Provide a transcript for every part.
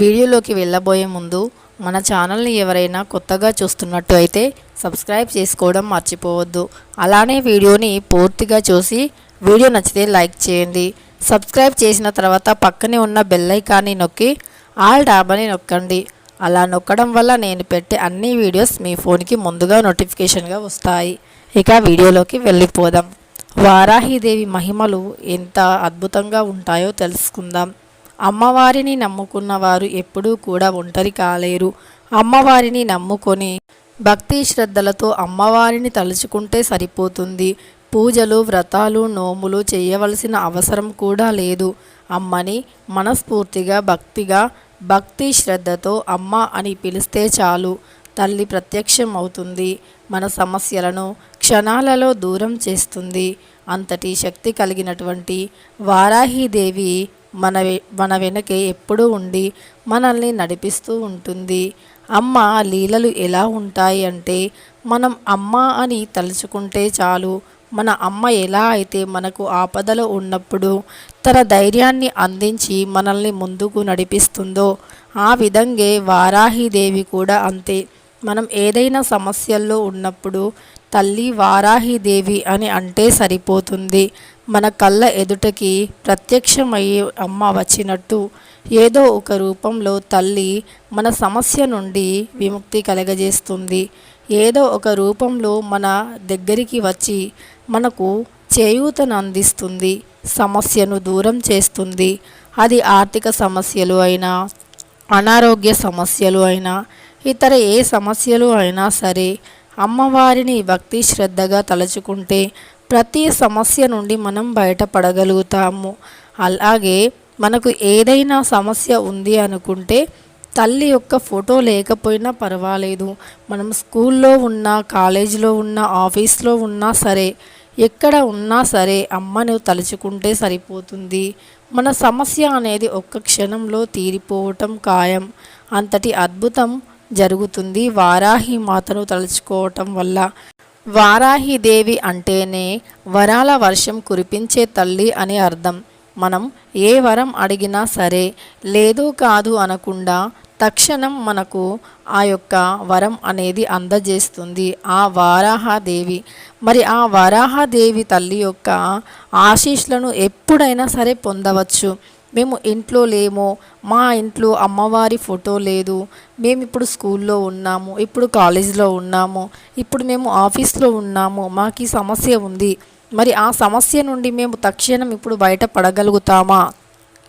వీడియోలోకి వెళ్ళబోయే ముందు మన ఛానల్ని ఎవరైనా కొత్తగా చూస్తున్నట్టు అయితే సబ్స్క్రైబ్ చేసుకోవడం మర్చిపోవద్దు. అలానే వీడియోని పూర్తిగా చూసి వీడియో నచ్చితే లైక్ చేయండి. సబ్స్క్రైబ్ చేసిన తర్వాత పక్కనే ఉన్న బెల్లైకాన్ని నొక్కి ఆల్ డాబాని నొక్కండి. అలా నొక్కడం వల్ల నేను పెట్టే అన్ని వీడియోస్ మీ ఫోన్కి ముందుగా నోటిఫికేషన్గా వస్తాయి. ఇక వీడియోలోకి వెళ్ళిపోదాం. వారాహిదేవి మహిమలు ఎంత అద్భుతంగా ఉంటాయో తెలుసుకుందాం. అమ్మవారిని నమ్ముకున్న వారు ఎప్పుడూ కూడా ఒంటరి కాలేరు. అమ్మవారిని నమ్ముకొని భక్తి శ్రద్ధలతో అమ్మవారిని తలుచుకుంటే సరిపోతుంది. పూజలు వ్రతాలు నోములు చేయవలసిన అవసరం కూడా లేదు. అమ్మని మనస్ఫూర్తిగా భక్తిగా భక్తి శ్రద్ధతో అమ్మ అని పిలిస్తే చాలు. తల్లి ప్రత్యక్షం అవుతుంది. మన సమస్యలను క్షణాలలో దూరం చేస్తుంది. అంతటి శక్తి కలిగినటువంటి వారాహీదేవి మన మన వెనకే ఎప్పుడూ ఉండి మనల్ని నడిపిస్తూ ఉంటుంది. అమ్మ లీలలు ఎలా ఉంటాయి అంటే మనం అమ్మ అని తలుచుకుంటే చాలు. మన అమ్మ ఎలా అయితే మనకు ఆపదలో ఉన్నప్పుడు తన ధైర్యాన్ని అందించి మనల్ని ముందుకు నడిపిస్తుందో ఆ విధంగా వారాహిదేవి కూడా అంతే. మనం ఏదైనా సమస్యల్లో ఉన్నప్పుడు తల్లి వారాహిదేవి అని అంటే సరిపోతుంది. మన కళ్ళ ఎదుటకి ప్రత్యక్షమయ్యే అమ్మ వచ్చినట్టు ఏదో ఒక రూపంలో తల్లి మన సమస్య నుండి విముక్తి కలగజేస్తుంది. ఏదో ఒక రూపంలో మన దగ్గరికి వచ్చి మనకు చేయూతను అందిస్తుంది సమస్యను దూరం చేస్తుంది. అది ఆర్థిక సమస్యలు అయినా అనారోగ్య సమస్యలు అయినా ఇతర ఏ సమస్యలు అయినా సరే అమ్మవారిని భక్తి శ్రద్ధగా తలుచుకుంటే ప్రతి సమస్య నుండి మనం బయటపడగలుగుతాము. అలాగే మనకు ఏదైనా సమస్య ఉంది అనుకుంటే తల్లి యొక్క ఫోటో లేకపోయినా పర్వాలేదు. మనం స్కూల్లో ఉన్నా కాలేజీలో ఉన్నా ఆఫీస్లో ఉన్నా సరే ఎక్కడ ఉన్నా సరే అమ్మను తలుచుకుంటే సరిపోతుంది. మన సమస్య అనేది ఒక్క క్షణంలో తీరిపోవటం ఖాయం. అంతటి అద్భుతం జరుగుతుంది. వారాహి మాతను తలుచుకోవటం వల్ల. వారాహిదేవి అంటేనే వరాల వర్షం కురిపించే తల్లి అని అర్థం. మనం ఏ వరం అడిగినా సరే లేదు కాదు అనకుండా తక్షణం మనకు ఆ యొక్క వరం అనేది అందజేస్తుంది ఆ వారాహదేవి. మరి ఆ వారాహదేవి తల్లి యొక్క ఆశీస్సులను ఎప్పుడైనా సరే పొందవచ్చు. మేము ఇంట్లో లేము మా ఇంట్లో అమ్మవారి ఫోటో లేదు మేము ఇప్పుడు స్కూల్లో ఉన్నాము ఇప్పుడు కాలేజీలో ఉన్నాము ఇప్పుడు మేము ఆఫీస్లో ఉన్నాము మాకు ఈ సమస్య ఉంది. మరి ఆ సమస్య నుండి మేము తక్షణం ఇప్పుడు బయటపడగలుగుతామా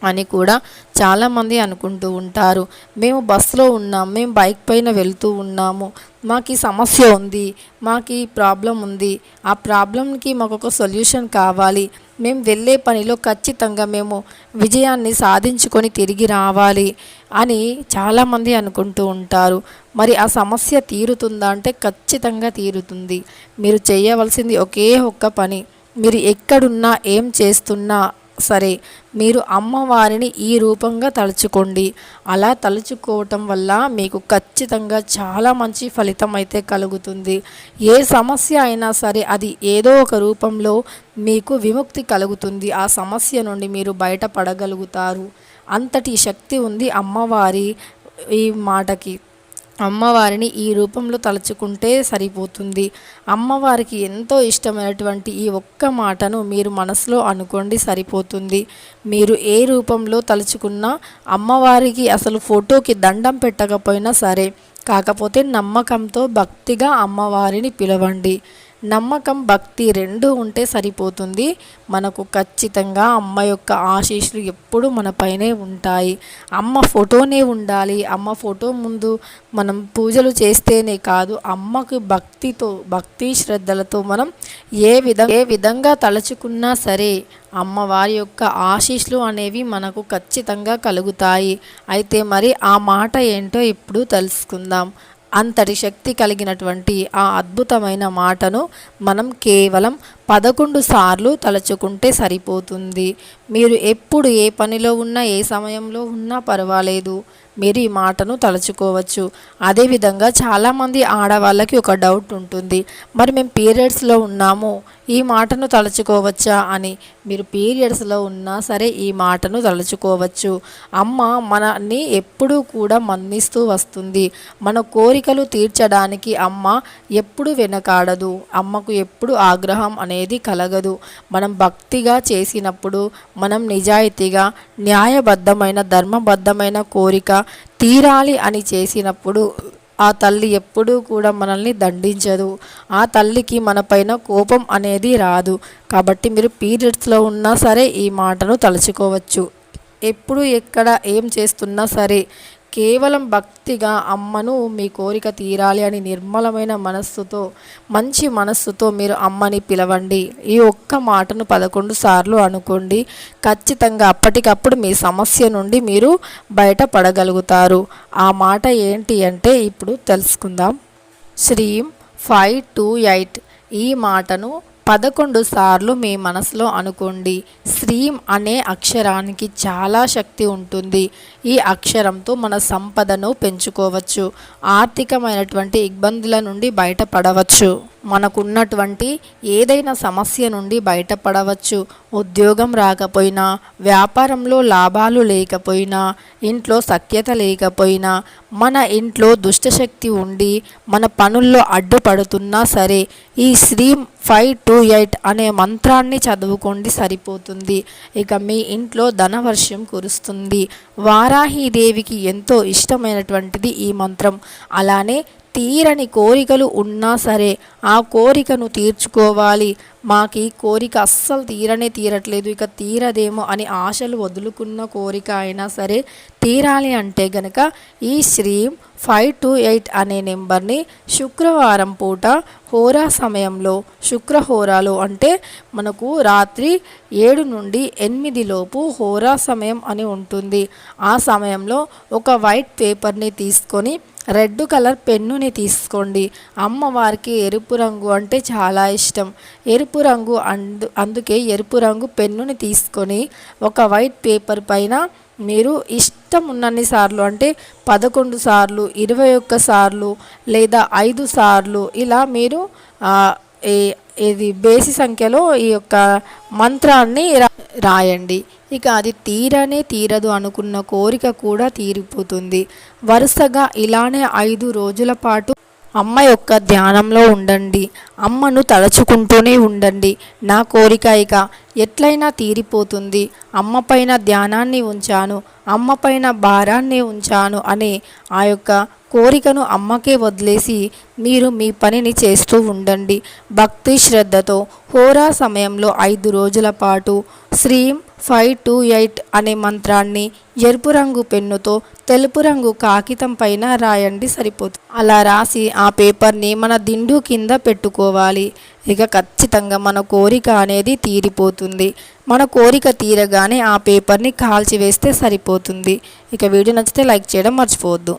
అని కూడా చాలామంది అనుకుంటూ ఉంటారు. మేము బస్సులో ఉన్నాం మేము బైక్ పైన వెళ్తూ ఉన్నాము. మాకు ఈ సమస్య ఉంది మాకు ఈ ప్రాబ్లం ఉంది. ఆ ప్రాబ్లంకి మాకు ఒక సొల్యూషన్ కావాలి. మేము వెళ్ళే పనిలో ఖచ్చితంగా మేము విజయాన్ని సాధించుకొని తిరిగి రావాలి అని చాలామంది అనుకుంటూ ఉంటారు. మరి ఆ సమస్య తీరుతుందా అంటే ఖచ్చితంగా తీరుతుంది. మీరు చేయవలసింది ఒకే ఒక్క పని. మీరు ఎక్కడున్నా ఏం చేస్తున్నా సరే మీరు అమ్మవారిని ఈ రూపంగా తలుచుకోండి. అలా తలుచుకోవటం వల్ల మీకు ఖచ్చితంగా చాలా మంచి ఫలితం అయితే కలుగుతుంది. ఏ సమస్య అయినా సరే అది ఏదో ఒక రూపంలో మీకు విముక్తి కలుగుతుంది. ఆ సమస్య నుండి మీరు బయటపడగలుగుతారు. అంతటి శక్తి ఉంది అమ్మవారి ఈ మాటకి. అమ్మవారిని ఈ రూపంలో తలుచుకుంటే సరిపోతుంది. అమ్మవారికి ఎంతో ఇష్టమైనటువంటి ఈ ఒక్క మాటను మీరు మనసులో అనుకోండి సరిపోతుంది. మీరు ఏ రూపంలో తలుచుకున్నా అమ్మవారికి అసలు ఫోటోకి దండం పెట్టకపోయినా సరే కాకపోతే నమ్మకంతో భక్తిగా అమ్మవారిని పిలవండి. నమ్మకం భక్తి రెండు ఉంటే సరిపోతుంది. మనకు ఖచ్చితంగా అమ్మ యొక్క ఆశీస్సులు ఎప్పుడు మన పైనే ఉంటాయి. అమ్మ ఫోటోనే ఉండాలి. అమ్మ ఫోటో ముందు మనం పూజలు చేస్తేనే కాదు అమ్మకు భక్తితో భక్తి శ్రద్ధలతో మనం ఏ విధ ఏ విధంగా తలుచుకున్నా సరే అమ్మవారి యొక్క ఆశీస్సులు అనేవి మనకు ఖచ్చితంగా కలుగుతాయి. అయితే మరి ఆ మాట ఏంటో ఇప్పుడు తెలుసుకుందాం. అంతటి శక్తి కలిగినటువంటి ఆ అద్భుతమైన మాటను మనం కేవలం పదకొండు సార్లు తలచుకుంటే సరిపోతుంది. మీరు ఎప్పుడు ఏ పనిలో ఉన్నా ఏ సమయంలో ఉన్నా పర్వాలేదు. మీరు ఈ మాటను తలుచుకోవచ్చు. అదేవిధంగా చాలామంది ఆడవాళ్ళకి ఒక డౌట్ ఉంటుంది. మరి మేము పీరియడ్స్లో ఉన్నాము ఈ మాటను తలుచుకోవచ్చా? అని. మీరు పీరియడ్స్లో ఉన్నా సరే ఈ మాటను తలుచుకోవచ్చు. అమ్మ మనని ఎప్పుడూ కూడా మన్నిస్తూ వస్తుంది. మన కోరికలు తీర్చడానికి అమ్మ ఎప్పుడు వెనకాడదు. అమ్మకు ఎప్పుడు ఆగ్రహం అనేది కలగదు. మనం భక్తిగా చేసినప్పుడు మనం నిజాయితీగా న్యాయబద్ధమైన ధర్మబద్ధమైన కోరిక తీరాలి అని చేసినప్పుడు ఆ తల్లి ఎప్పుడూ కూడా మనల్ని దండించదు. ఆ తల్లికి మనపైన కోపం అనేది రాదు. కాబట్టి మీరు పీరియడ్స్లో ఉన్నా సరే ఈ మాటను తలుచుకోవచ్చు. ఎప్పుడు ఎక్కడ ఏం చేస్తున్నా సరే కేవలం భక్తిగా అమ్మను మీ కోరిక తీరాలి అని నిర్మలమైన మనస్సుతో మంచి మనస్సుతో మీరు అమ్మని పిలవండి. ఈ ఒక్క మాటను పదకొండు సార్లు అనుకోండి. ఖచ్చితంగా అప్పటికప్పుడు మీ సమస్య నుండి మీరు బయటపడగలుగుతారు. ఆ మాట ఏంటి అంటే ఇప్పుడు తెలుసుకుందాం. శ్రీం ఫైవ్ టూ ఎయిట్ ఈ మాటను పదకొండు సార్లు మీ మనసులో అనుకోండి శ్రీం అనే అక్షరానికి చాలా శక్తి ఉంటుంది. ఈ అక్షరంతో మన సంపదను పెంచుకోవచ్చు ఆర్థికమైనటువంటి ఇబ్బందుల నుండి బయటపడవచ్చు. మనకున్నటువంటి ఏదైనా సమస్య నుండి బయటపడవచ్చు. ఉద్యోగం రాకపోయినా వ్యాపారంలో లాభాలు లేకపోయినా ఇంట్లో సఖ్యత లేకపోయినా మన ఇంట్లో దుష్టశక్తి ఉండి మన పనుల్లో అడ్డుపడుతున్నా సరే ఈ శ్రీం ఫైవ్ టూ ఎయిట్ అనే మంత్రాన్ని చదువుకోండి సరిపోతుంది. ఇక మీ ఇంట్లో ధనవర్షం కురుస్తుంది. వారాహిదేవికి ఎంతో ఇష్టమైనటువంటిది ఈ మంత్రం. అలానే తీరని కోరికలు ఉన్నా సరే ఆ కోరికను తీర్చుకోవాలి. మాకు ఈ కోరిక అస్సలు తీరనే తీరట్లేదు. ఇక తీరదేమో అని ఆశలు వదులుకున్న కోరిక అయినా సరే తీరాలి అంటే గనక ఈ శ్రీం ఫైవ్ టూ ఎయిట్ అనే నెంబర్ని శుక్రవారం పూట హోరా సమయంలో శుక్రహోరాలు అంటే మనకు రాత్రి ఏడు నుండి ఎనిమిది లోపు హోరా సమయం అని ఉంటుంది. ఆ సమయంలో ఒక వైట్ పేపర్ని తీసుకొని రెడ్ కలర్ పెన్నుని తీసుకోండి. అమ్మవారికి ఎరుపు రంగు అంటే చాలా ఇష్టం. ఎరుపు రంగు అందు అందుకే ఎరుపు రంగు పెన్నుని తీసుకొని ఒక వైట్ పేపర్ పైన మీరు ఇష్టం ఉన్నన్ని సార్లు అంటే పదకొండు సార్లు ఇరవై ఒక్క సార్లు లేదా ఐదు సార్లు ఇలా మీరు ఇది బేసి సంఖ్యలో ఈ యొక్క మంత్రాన్ని రాయండి. ఇక అది తీరనే తీరదు అనుకున్న కోరిక కూడా తీరిపోతుంది. వరుసగా ఇలానే ఐదు రోజుల పాటు అమ్మ యొక్క ధ్యానంలో ఉండండి. అమ్మను తలచుకుంటూనే ఉండండి. నా కోరిక ఇక ఎట్లయినా తీరిపోతుంది. అమ్మ పైన ధ్యానాన్ని ఉంచాను. అమ్మ పైన భారాన్ని ఉంచాను అనే ఆ యొక్క కోరికను అమ్మకే వదిలేసి మీరు మీ పనిని చేస్తూ ఉండండి. భక్తి శ్రద్ధతో హోరా సమయంలో ఐదు రోజుల పాటు శ్రీం ఫైవ్ టూ ఎయిట్ అనే మంత్రాన్ని ఎరుపు రంగు పెన్నుతో తెలుపు రంగు కాగితం పైన రాయండి సరిపోతుంది. అలా రాసి ఆ పేపర్ని మన దిండు కింద పెట్టుకోవాలి. ఇక ఖచ్చితంగా మన కోరిక అనేది తీరిపోతుంది. మన కోరిక తీరగానే ఆ పేపర్ని కాల్చివేస్తే సరిపోతుంది. ఇక వీడియో నచ్చితే లైక్ చేయడం మర్చిపోవద్దు.